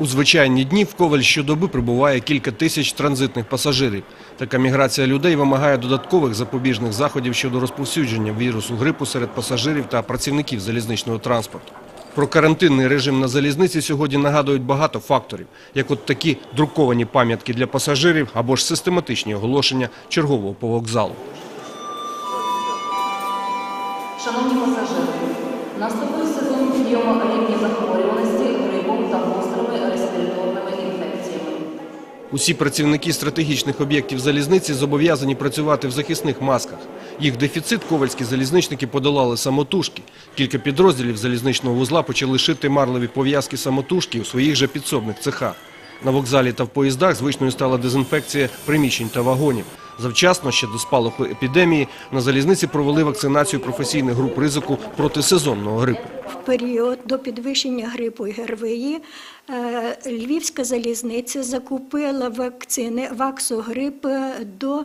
У звичайні дні в Коваль щодоби прибуває кілька тисяч транзитних пасажирів. Така міграція людей вимагає додаткових запобіжних заходів щодо розповсюдження вірусу грипу серед пасажирів та працівників залізничного транспорту. Про карантинний режим на залізниці сьогодні нагадують багато факторів, як от такі друковані пам'ятки для пасажирів або ж систематичні оголошення чергового по вокзалу. Шановні пасажири, наступив сезон підйому рівня захворюваності Усі працівники стратегічних об'єктів залізниці зобов'язані працювати в захисних масках. Їх дефіцит ковальські залізничники подолали самотужки. Кілька підрозділів залізничного вузла почали шити марлеві пов'язки самотужки у своїх же підсобних цехах. На вокзалі та в поїздах звичною стала дезінфекція приміщень та вагонів. Завчасно, ще до спалаху епідемії, на залізниці провели вакцинацію професійних груп ризику проти сезонного грипу. В період до підвищення грипу і ГРВІ е, Львівська залізниця закупила вакцини ваксогрип до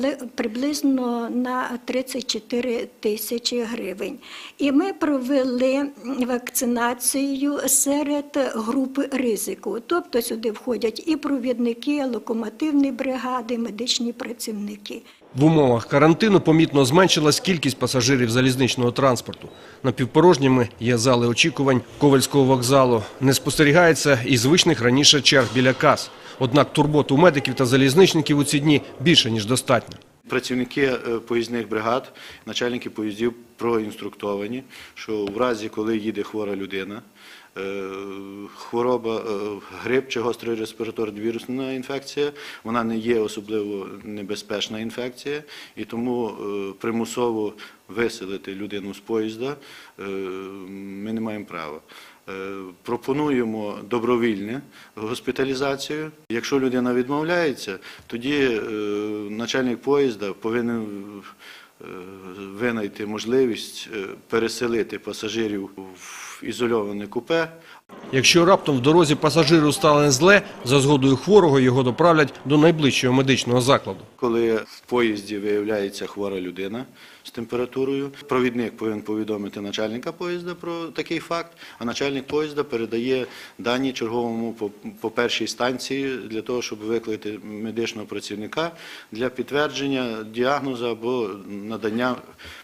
е, приблизно на 34 тисячі гривень. І ми провели вакцинацію серед групи ризику. Тобто сюди входять і провідники, локомотивні бригади, медичні працівники. В умовах карантину помітно зменшилась кількість пасажирів залізничного транспорту. Напівпорожніми є зали очікувань Ковальського вокзалу. Не спостерігається і звичних раніше черг біля кас. Однак турбот у медиків та залізничників у ці дні більше, ніж достатньо. Працівники е, поїзних бригад, начальники поїздів проінструктовані, що в разі, коли їде хвора людина, хвороба, е, грип чи гострий респіраторна вірусна інфекція, вона не є особливо небезпечна інфекція, і тому е, примусово виселити людину з поїзда е, ми не маємо права. Е, Пропонуємо добровільну госпіталізацію. Якщо людина відмовляється, тоді е, начальник поїзда повинен е, винайти можливість е, переселити пасажирів в ізольоване купе, Якщо раптом в дорозі пасажиру стане зле, за згодою хворого його доправлять до найближчого медичного закладу. Коли в поїзді виявляється хвора людина з температурою, провідник повинен повідомити начальника поїзда про такий факт, а начальник поїзда передає дані черговому по, по першій станції для того, щоб викликати медичного працівника для підтвердження діагнозу або надання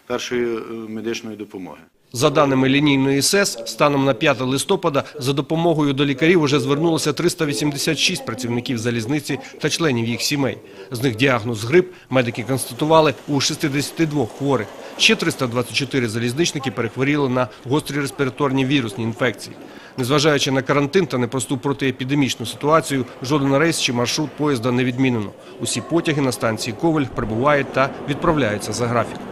першої е, медичної допомоги. За даними лінійної СЕС, станом на 5 листопада за допомогою до лікарів уже звернулося 386 працівників залізниці та членів їх сімей. З них діагноз грип медики констатували у 62 хворих. Ще 324 залізничники перехворіли на гострі респіраторні вірусні інфекції. Незважаючи на карантин та непросту протиепідемічну ситуацію, жоден рейс чи маршрут поїзда не відмінено. Усі потяги на станції Коваль прибувають та відправляються за графіком.